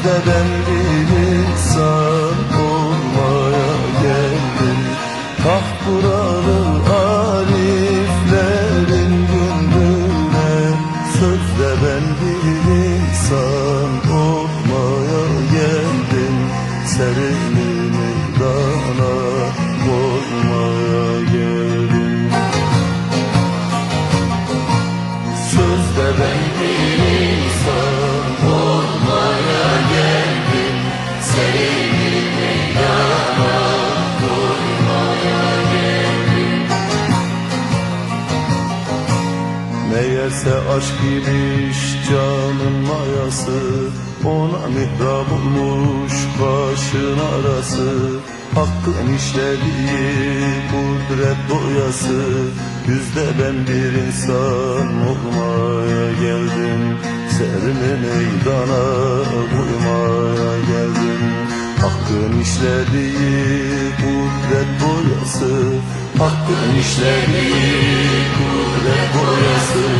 Özde ben bir insan olmaya geldim. Ah buralı ariflerin gönlüne Sözde ben bir insan olmaya geldim. Serini Meğerse aşk imiş canın mayası Ona mihrab olmuş başın arası. Hakkın işlediği kudret boyası Yüzde ben bir insan olmaya geldim. Serimi meydana koymaya geldim. Hakkın işlediği kudret boyası Hakkın işlediği kudret boyası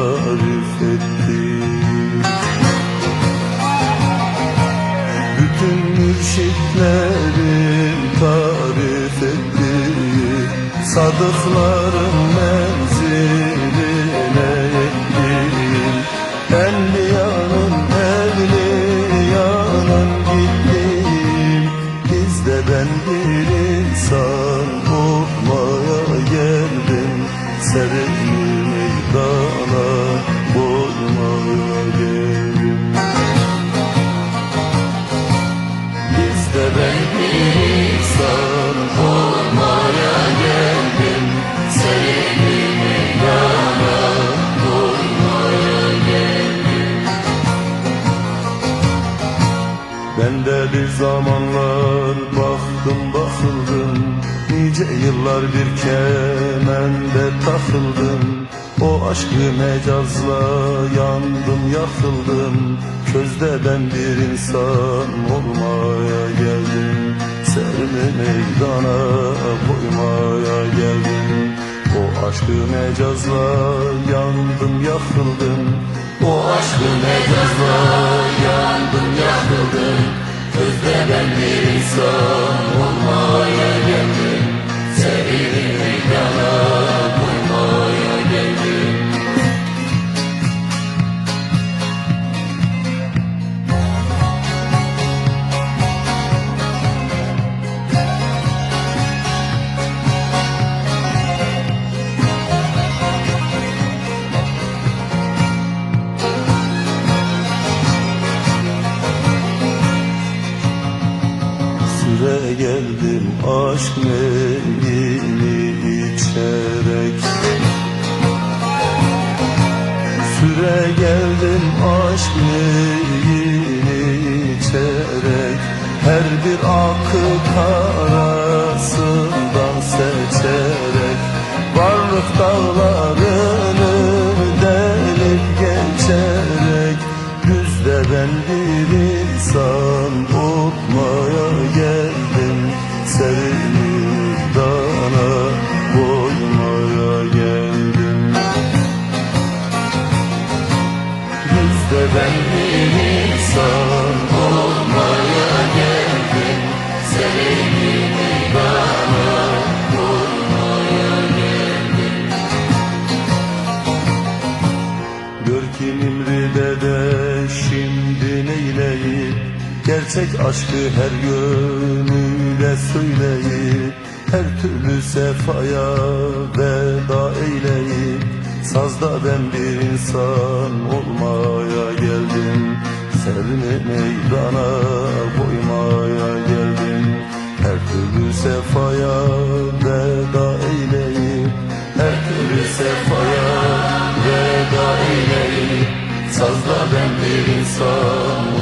tarif etti. Bütün mürşitlerin tarif etti. Sadıkların menziline yettim Enbiyanın evliyanın gittim. Bizde ben bir insan olmaya geldim. Serini zamanlar baktım bakıldım. Nice yıllar bir kemende takıldım. O aşkı mecazla yandım yakıldım. Közde ben bir insan olmaya geldim. Serimi meydana koymaya geldim. O aşkı mecazla yandım yakıldım. O aşkı mecazla yandım yakıldım Közde ben bir insan geldim aşk meyini içerek. Süre geldim aşk meyini içerek. Her bir akık arasından seçerek. Varlık dağlarını Nimri'de de şimdi neyleyip Gerçek aşkı her gönüle söyleyip Her türlü sefaya veda eyleyip Sazda ben bir insan olmaya geldim. Serimi meydana koymaya geldim. Her türlü sefaya veda eyleyip Her türlü sefaya veda eyleyip Sazda ben bir insan